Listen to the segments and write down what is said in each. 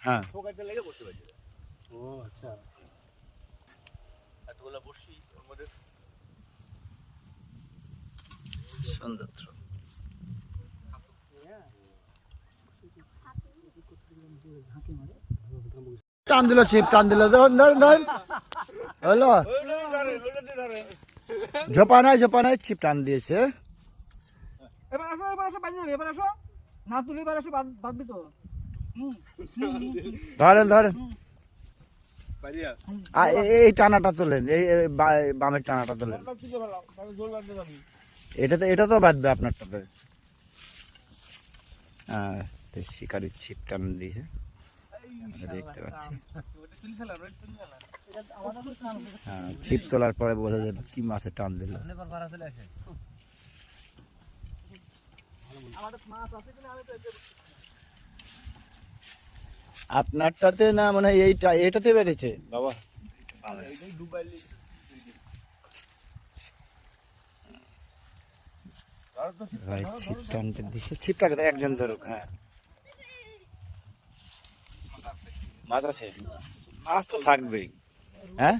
হ্যাঁ। ঠোকাইতে লেগে বসে পাইছে ও আচ্ছা। এতগুলো বসি মধ্যে। সুন্দর টান দিল চিপ টান দিল। ধরুন ধরুন ধরুন। হলো। ওইটা দিয়ে ধরে ওইটা দিয়ে ধরে ঝোপা নাই ঝোপা নাই চিপ টান দিয়েছে। এবার আসো এবার আসো বাজি যাবে এবার আসো। না তুলে এবার আসো বাদ- বাঁধবি তো ধরেন ধরেন। আর এই টানাটা তোলেন এই বামের টানাটা তোলেন। এটা এটাতে এটা তো বাঁধবে আপনারটাতে। হ্যাঁ তো শিকারির ছিপ টান দিয়েছে দেখতে পাচ্ছি। হ্যাঁ ছিপ তোলার পরে বোঝা যাবে কি মাছের টান দিল। আপনারটাতে না মানে এইটা এটাতে বেঁধেছে। বাবা। ভাই ছিপ টানতে দিছে। ছিপটাকে তো একজন ধরুক হ্যাঁ। মাছ আছে? মাছ তো থাকবেই। হ্যাঁ?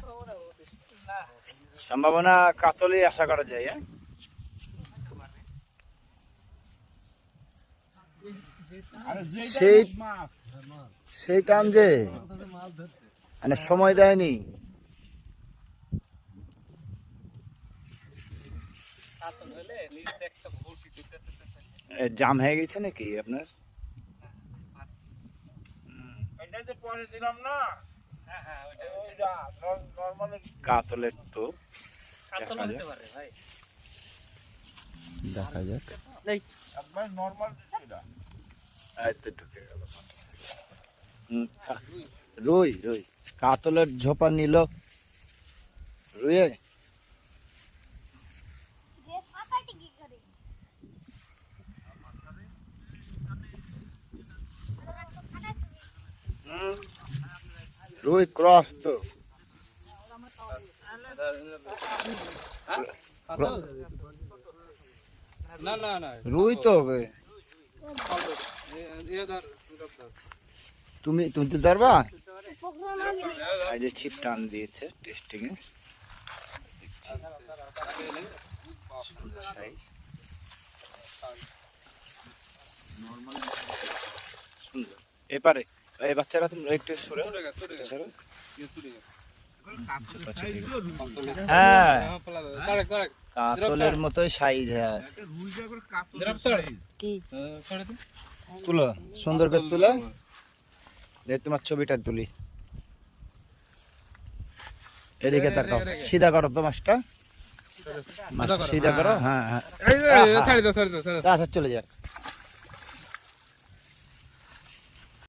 সম্ভাবনা কাতলে আশা করা যায় হ্যাঁ? সেই- সেই টান যে? মানে সময় দেয়নি। জাম হয়ে গেছে নাকি আপনার? কাতলের টোপ। দেখা যাক। ঢুকে গেল রুই রুই। কাতলের ঝোপা নিল। রুয়ে? রুই ক্রস তো। না না না। রুই তো হবে। তুমি তুমি তো ধরবা পুকুর মাগি এই যে ছিপ টান দিয়েছে টেস্টিং এ সুন্দর। এপারে এই বাচ্চারা তুমি একটু সরে হ্যাঁ। কাতলের মতোই সাইজ হয়ে তুলো সুন্দর করে তুলো। তোমার ছবিটা তুলি। এদিকে তাকাও। সিধা করো তো মাছটা। সিধা করো হ্যাঁ হ্যাঁ। দাও। আচ্ছা চলে যাক।